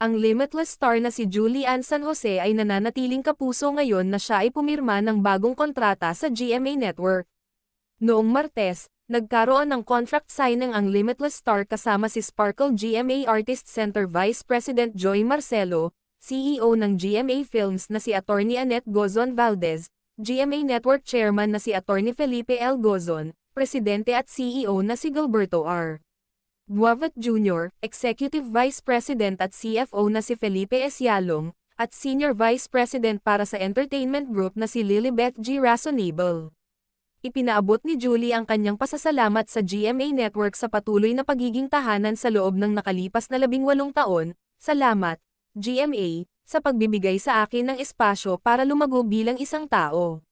Ang limitless star na si Julian San Jose ay nananatiling kapuso ngayon na siya ay pumirma ng bagong kontrata sa GMA Network. Noong Martes, nagkaroon ng contract signing ang Limitless Star kasama si Sparkle GMA Artist Center Vice President Joy Marcelo, CEO ng GMA Films na si Attorney Annette Gozon Valdez, GMA Network Chairman na si Attorney Felipe L. Gozon, Presidente at CEO na si Gilberto R. Guavat Jr., Executive Vice President at CFO na si Felipe S. Yalong, at Senior Vice President para sa Entertainment Group na si Lilibeth G. Rasonable. Ipinaabot ni Julie ang kanyang pasasalamat sa GMA Network sa patuloy na pagiging tahanan sa loob ng nakalipas na labing walong taon. Salamat, GMA, sa pagbibigay sa akin ng espasyo para lumago bilang isang tao.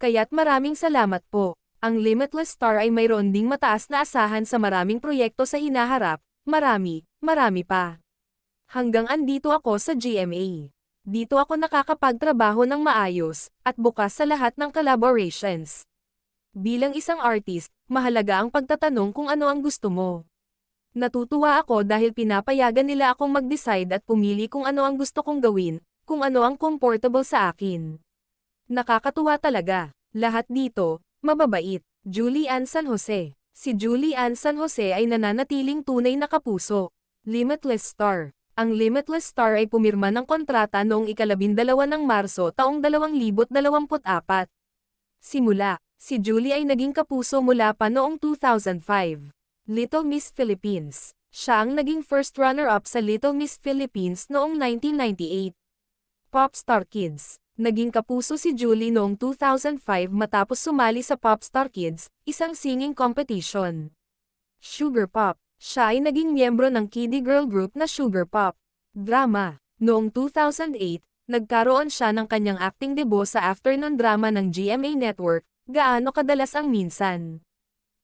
Kaya't maraming salamat po. Ang Limitless Star ay mayroon ding mataas na asahan sa maraming proyekto sa hinaharap, marami, marami pa. Hanggang andito ako sa GMA. Dito ako nakakapagtrabaho ng maayos, at bukas sa lahat ng collaborations. Bilang isang artist, mahalaga ang pagtatanong kung ano ang gusto mo. Natutuwa ako dahil pinapayagan nila akong mag-decide at pumili kung ano ang gusto kong gawin, kung ano ang comfortable sa akin. Nakakatuwa talaga. Lahat dito, mababait. Julie Ann San Jose. Si Julie Ann San Jose ay nananatiling tunay na kapuso. Limitless Star. Ang Limitless Star ay pumirma ng kontrata noong ikalabindalawa ng Marso taong 2024. Simula, si Julie ay naging kapuso mula pa noong 2005. Little Miss Philippines. Siya ang naging first runner-up sa Little Miss Philippines noong 1998. Popstar Kids. Naging kapuso si Julie noong 2005 matapos sumali sa Popstar Kids, isang singing competition. Sugar Pop. Siya ay naging miyembro ng kiddie girl group na Sugar Pop. Drama. Noong 2008, nagkaroon siya ng kanyang acting debut sa afternoon drama ng GMA Network, Gaano Kadalas Ang Minsan.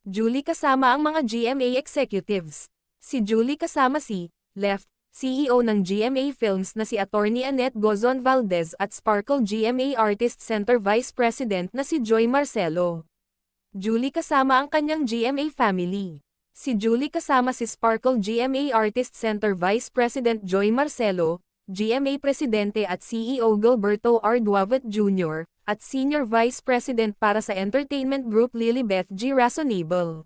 Julie kasama ang mga GMA executives. Si Julie kasama si, Left, CEO ng GMA Films na si Attorney Annette Gozon Valdez at Sparkle GMA Artist Center Vice President na si Joy Marcelo. Julie kasama ang kanyang GMA family. Si Julie kasama si Sparkle GMA Artist Center Vice President Joy Marcelo, GMA Presidente at CEO Gilberto R. Duavet Jr., at Senior Vice President para sa Entertainment Group Lilibeth G. Rasonable.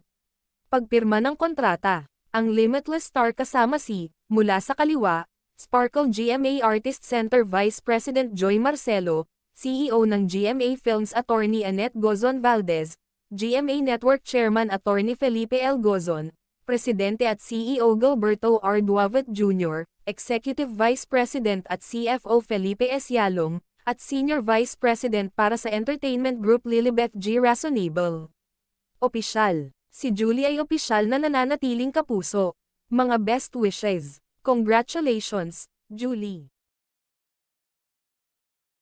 Pagpirma ng kontrata, ang Limitless Star kasama si, mula sa kaliwa, Sparkle GMA Artist Center Vice President Joy Marcelo, CEO ng GMA Films Attorney Annette Gozon Valdez, GMA Network Chairman Attorney Felipe L. Gozon, Presidente at CEO Gilberto R. Duavet Jr., Executive Vice President at CFO Felipe S. Yalong, at Senior Vice President para sa Entertainment Group Lilibeth G. Rasonable. Opisyal. Si Julie ay opisyal na nananatiling kapuso. Mga best wishes. Congratulations, Julie.